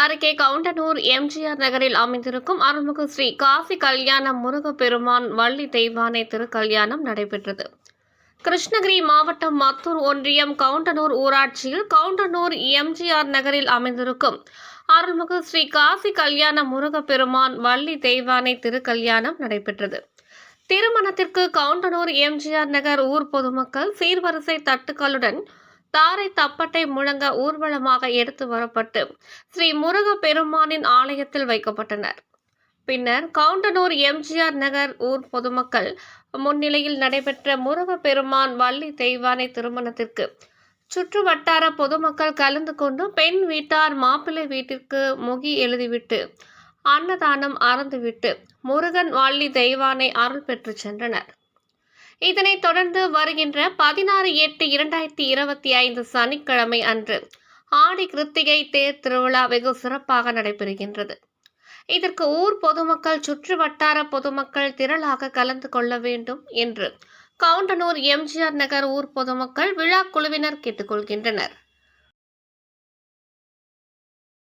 அருகே கவுண்டனூர் எம்ஜிஆர் நகரில் அமைந்திருக்கும் அருள்மிகு ஸ்ரீ காசி கல்யாணம் முருகப்பெருமான் வள்ளி தெய்வானை திருக்கல்யாணம் நடைபெற்றது. கிருஷ்ணகிரி மாவட்டம் மத்தூர் ஒன்றியம் கவுண்டனூர் ஊராட்சியில் கவுண்டனூர் எம்ஜிஆர் நகரில் அமைந்திருக்கும் அருள்மிகு ஸ்ரீ காசி கல்யாண முருகப்பெருமான் வள்ளி தெய்வானை திருக்கல்யாணம் நடைபெற்றது. திருமணத்திற்கு கவுண்டனூர் எம்ஜிஆர் நகர் ஊர் பொதுமக்கள் சீர்வரிசை தட்டுக்களுடன் தாரை தப்பட்டை முழங்க ஊர்வலமாக எடுத்து வரப்பட்டு ஸ்ரீ முருக பெருமானின் ஆலயத்தில் வைக்கப்பட்டனர். பின்னர் கவுண்டனூர் எம்ஜிஆர் நகர் ஊர் பொதுமக்கள் முன்னிலையில் நடைபெற்ற முருக பெருமான் வள்ளி தெய்வானை திருமணத்திற்கு சுற்று வட்டார பொதுமக்கள் கலந்து கொண்டு பெண் வீட்டார் மாப்பிள்ளை வீட்டிற்கு முகி எழுதிவிட்டு அன்னதானம் அறந்துவிட்டு முருகன் வள்ளி தெய்வானை அருள் பெற்று சென்றனர். இதனைத் தொடர்ந்து வருகின்ற பதினாறு எட்டு இரண்டாயிரத்தி இருபத்தி ஐந்து சனிக்கிழமை அன்று ஆடி கிருத்திகை தேர் திருவிழா வெகு சிறப்பாக நடைபெறுகின்றது. இதற்கு ஊர் பொதுமக்கள் சுற்று வட்டார பொதுமக்கள் திரளாக கலந்து கொள்ள வேண்டும் என்று கவுண்டனூர் எம்ஜிஆர் நகர் ஊர் பொதுமக்கள் விழா குழுவினர் கேட்டுக்கொள்கின்றனர்.